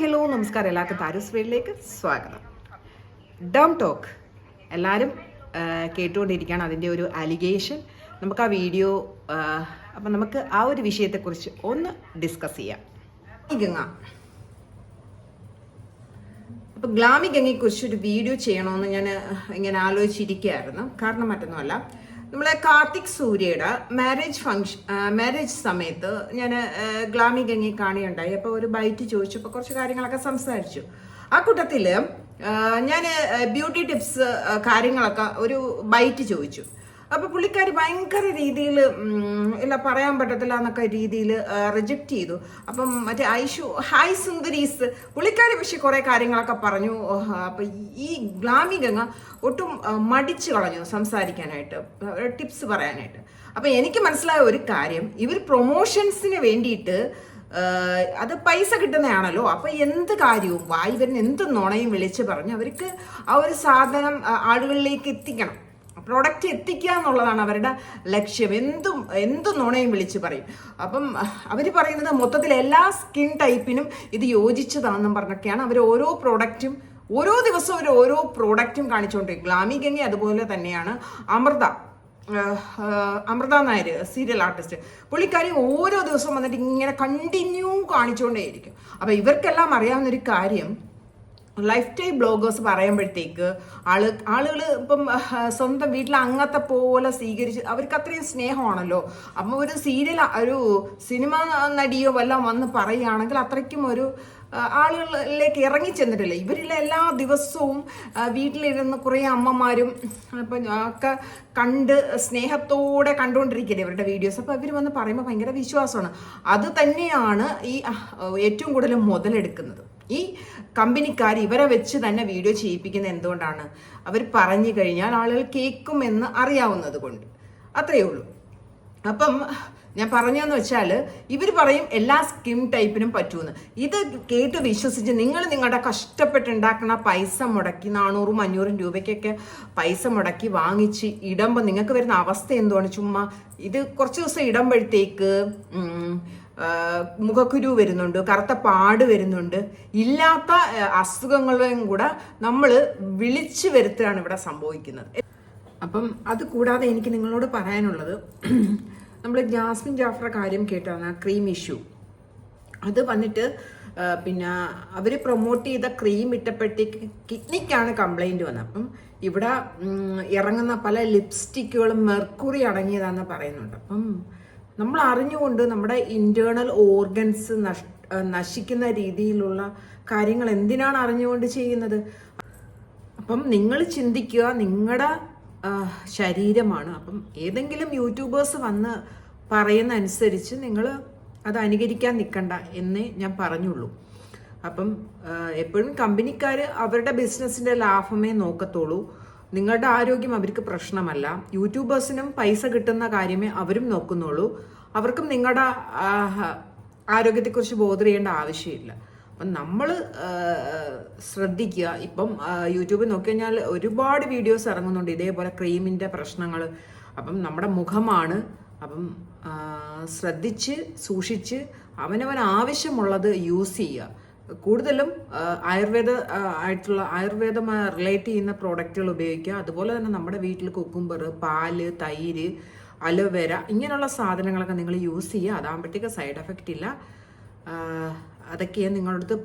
Hello നമസ്കാരം. എല്ലാവർക്കും താരൂസ് വീട്ടിലേക്ക് സ്വാഗതം ഡം ടോക്ക് എല്ലാവരും കേട്ടുകൊണ്ടിരിക്കുകയാണ് അതിന്റെ ഒരു അലിഗേഷൻ നമുക്ക് ആ വീഡിയോ അപ്പം നമുക്ക് ആ ഒരു വിഷയത്തെക്കുറിച്ച് ഒന്ന് ഡിസ്കസ് ചെയ്യാം. ഗംഗ അപ്പം ഗ്ലാമി ഗംഗയെക്കുറിച്ച് ഒരു വീഡിയോ ചെയ്യണമെന്ന് ഞാൻ ഇങ്ങനെ ആലോചിച്ചിരിക്കുകയായിരുന്നു. കാരണം മറ്റൊന്നുമല്ല നമ്മളെ കാർത്തിക് സൂര്യയുടെ മാരേജ് ഫങ്ഷൻ മാരേജ് സമയത്ത് ഞാൻ ഗ്ലാമി ഗംഗി കാണുകയുണ്ടായി. അപ്പോൾ ഒരു ബൈറ്റ് ചോദിച്ചു. അപ്പോൾ കുറച്ച് കാര്യങ്ങളൊക്കെ സംസാരിച്ചു. ആ കൂട്ടത്തിൽ ഞാൻ ബ്യൂട്ടി ടിപ്സ് കാര്യങ്ങളൊക്കെ ഒരു ബൈറ്റ് ചോദിച്ചു. അപ്പൊ പുള്ളിക്കാരി ഭയങ്കര രീതിയിൽ ഇല്ല പറയാൻ പറ്റത്തില്ല എന്നൊക്കെ രീതിയിൽ റിജക്റ്റ് ചെയ്തു. അപ്പം മറ്റേ ഐഷു ഹായ് സുന്ദരീസ്. പുള്ളിക്കാരി പക്ഷെ കുറെ കാര്യങ്ങളൊക്കെ പറഞ്ഞു. അപ്പൊ ഈ ഗ്ലാമി ഗംഗ ഒട്ടും മടിച്ചു കളഞ്ഞു സംസാരിക്കാനായിട്ട് ടിപ്സ് പറയാനായിട്ട്. അപ്പൊ എനിക്ക് മനസ്സിലായ ഒരു കാര്യം ഇവർ പ്രൊമോഷൻസിന് വേണ്ടിയിട്ട് അത് പൈസ കിട്ടുന്നതാണല്ലോ. അപ്പൊ എന്ത് കാര്യവും വായി വരുന്ന എന്ത് നുണയും വിളിച്ച് പറഞ്ഞ് അവർക്ക് ആ ഒരു സാധനം ആളുകളിലേക്ക് എത്തിക്കണം. പ്രൊഡക്റ്റ് എത്തിക്കുക എന്നുള്ളതാണ് അവരുടെ ലക്ഷ്യം. എന്തും എന്തും നുണയും വിളിച്ച് പറയും. അപ്പം അവർ പറയുന്നത് മൊത്തത്തിൽ എല്ലാ സ്കിൻ ടൈപ്പിനും ഇത് യോജിച്ചതാണെന്നും പറഞ്ഞൊക്കെയാണ് അവർ ഓരോ പ്രോഡക്റ്റും ഓരോ ദിവസവും അവർ ഓരോ പ്രോഡക്റ്റും കാണിച്ചുകൊണ്ടിരിക്കും ഗ്ലാമി ഗംഗ അതുപോലെ തന്നെയാണ് അമൃത. അമൃത നായർ സീരിയൽ ആർട്ടിസ്റ്റ് പുള്ളിക്കാരി ഓരോ ദിവസവും വന്നിട്ട് ഇങ്ങനെ കണ്ടിന്യൂ കാണിച്ചുകൊണ്ടേയിരിക്കും അപ്പം ഇവർക്കെല്ലാം അറിയാവുന്നൊരു കാര്യം ലൈഫ് ടൈം ബ്ലോഗേഴ്സ് പറയുമ്പോഴത്തേക്ക് ആൾ ആളുകൾ ഇപ്പം സ്വന്തം വീട്ടിലെ അംഗത്തെ പോലെ സ്വീകരിച്ച് അവർക്ക് അത്രയും സ്നേഹമാണല്ലോ. അപ്പം ഒരു സീരിയൽ ഒരു സിനിമ നടിയോ വല്ലതും വന്ന് പറയുകയാണെങ്കിൽ അത്രയ്ക്കും ഒരു ആളുകളിലേക്ക് ഇറങ്ങി ചെന്നിട്ടില്ല. ഇവരിലെ എല്ലാ ദിവസവും വീട്ടിലിരുന്ന് കുറേ അമ്മമാരും അപ്പം ഒക്കെ കണ്ട് സ്നേഹത്തോടെ കണ്ടുകൊണ്ടിരിക്കില്ലേ ഇവരുടെ വീഡിയോസ് അപ്പോൾ ഇവർ വന്ന് പറയുമ്പോൾ ഭയങ്കര വിശ്വാസമാണ്. അത് തന്നെയാണ് ഈ ഏറ്റവും കൂടുതൽ മുതലെടുക്കുന്നത്. ഈ കമ്പനിക്കാർ ഇവരെ വെച്ച് തന്നെ വീഡിയോ ചെയ്യിപ്പിക്കുന്ന എന്തുകൊണ്ടാണ്? അവർ പറഞ്ഞു കഴിഞ്ഞാൽ ആളുകൾ കേൾക്കുമെന്ന് അറിയാവുന്നത് കൊണ്ട്. അത്രയേ ഉള്ളൂ. അപ്പം ഞാൻ പറഞ്ഞതെന്ന് വെച്ചാൽ ഇവർ പറയും എല്ലാ സ്കിം ടൈപ്പിനും പറ്റുമെന്ന് ഇത് കേട്ട് വിശ്വസിച്ച് നിങ്ങൾ നിങ്ങളുടെ കഷ്ടപ്പെട്ടുണ്ടാക്കുന്ന പൈസ മുടക്കി നാനൂറും അഞ്ഞൂറും രൂപയ്ക്കൊക്കെ പൈസ മുടക്കി വാങ്ങിച്ച് ഇടുമ്പോൾ നിങ്ങൾക്ക് വരുന്ന അവസ്ഥ എന്തുവാണ്? ചുമ്മാ ഇത് കുറച്ച് ദിവസം ഇടുമ്പോഴത്തേക്ക് മുഖക്കുരു വരുന്നുണ്ട് കറുത്ത പാട് വരുന്നുണ്ട്. ഇല്ലാത്ത ആ, അസുഖങ്ങളെയും കൂടെ നമ്മൾ വിളിച്ചു വരുത്തുകയാണ് ഇവിടെ സംഭവിക്കുന്നത്. അപ്പം അത് കൂടാതെ എനിക്ക് നിങ്ങളോട് പറയാനുള്ളത് നമ്മൾ ജാസ്മിൻ ജാഫ്ര കാര്യം കേട്ടാണ് ക്രീം ഇഷ്യൂ അത് വന്നിട്ട് പിന്നെ അവർ പ്രൊമോട്ട് ചെയ്ത ക്രീം ഇട്ടപ്പോഴത്തേക്ക് കിഡ്നിക്കാണ് കംപ്ലൈന്റ് വന്നത്. അപ്പം ഇവിടെ ഇറങ്ങുന്ന പല ലിപ്സ്റ്റിക്കുകളും മെർക്കുറി അടങ്ങിയതാണെന്ന് പറയുന്നുണ്ട്. അപ്പം നമ്മൾ അറിഞ്ഞുകൊണ്ട് നമ്മുടെ ഇന്റേണൽ ഓർഗൻസ് നഷ് നശിക്കുന്ന രീതിയിലുള്ള കാര്യങ്ങൾ എന്തിനാണ് അറിഞ്ഞുകൊണ്ട് ചെയ്യുന്നത്? അപ്പം നിങ്ങൾ ചിന്തിക്കുക നിങ്ങളുടെ ശരീരമാണ്. അപ്പം ഏതെങ്കിലും യൂട്യൂബേഴ്സ് വന്ന് പറയുന്ന അനുസരിച്ച് നിങ്ങൾ അത് അനുകരിക്കാൻ നിൽക്കണ്ട എന്നേ ഞാൻ പറഞ്ഞുള്ളൂ. അപ്പം എപ്പോഴും കമ്പനിക്കാർ അവരുടെ ബിസിനസ്സിന്റെ ലാഭമേ നോക്കത്തുള്ളൂ. നിങ്ങളുടെ ആരോഗ്യം അവർക്ക് പ്രശ്നമല്ല. യൂട്യൂബേഴ്സിനും പൈസ കിട്ടുന്ന കാര്യമേ അവരും നോക്കുന്നുള്ളൂ. അവർക്കും നിങ്ങളുടെ ആരോഗ്യത്തെക്കുറിച്ച് ബോധർ ചെയ്യേണ്ട ആവശ്യമില്ല. അപ്പം നമ്മൾ ശ്രദ്ധിക്കുക. ഇപ്പം യൂട്യൂബിൽ നോക്കിക്കഴിഞ്ഞാൽ ഒരുപാട് വീഡിയോസ് ഇറങ്ങുന്നുണ്ട്. ഇതേപോലെ ക്രീമിന്റെ പ്രശ്നങ്ങൾ അപ്പം നമ്മുടെ മുഖമാണ്. അപ്പം ശ്രദ്ധിച്ച് സൂക്ഷിച്ച് അവനവൻ ആവശ്യമുള്ളത് യൂസ് ചെയ്യുക. കൂടുതലും ആയുർവേദ ആയിട്ടുള്ള ആയുർവേദമായി റിലേറ്റ് ചെയ്യുന്ന പ്രോഡക്റ്റുകൾ ഉപയോഗിക്കുക. അതുപോലെ തന്നെ നമ്മുടെ വീട്ടിൽ കുക്കുംബർ പാൽ തൈര് അലോവേര ഇങ്ങനെയുള്ള സാധനങ്ങളൊക്കെ നിങ്ങൾ യൂസ് ചെയ്യുക. അതാകുമ്പോഴത്തേക്ക് സൈഡ് എഫക്റ്റ് ഇല്ല. അതൊക്കെയാണ് നിങ്ങളുടെ അടുത്ത്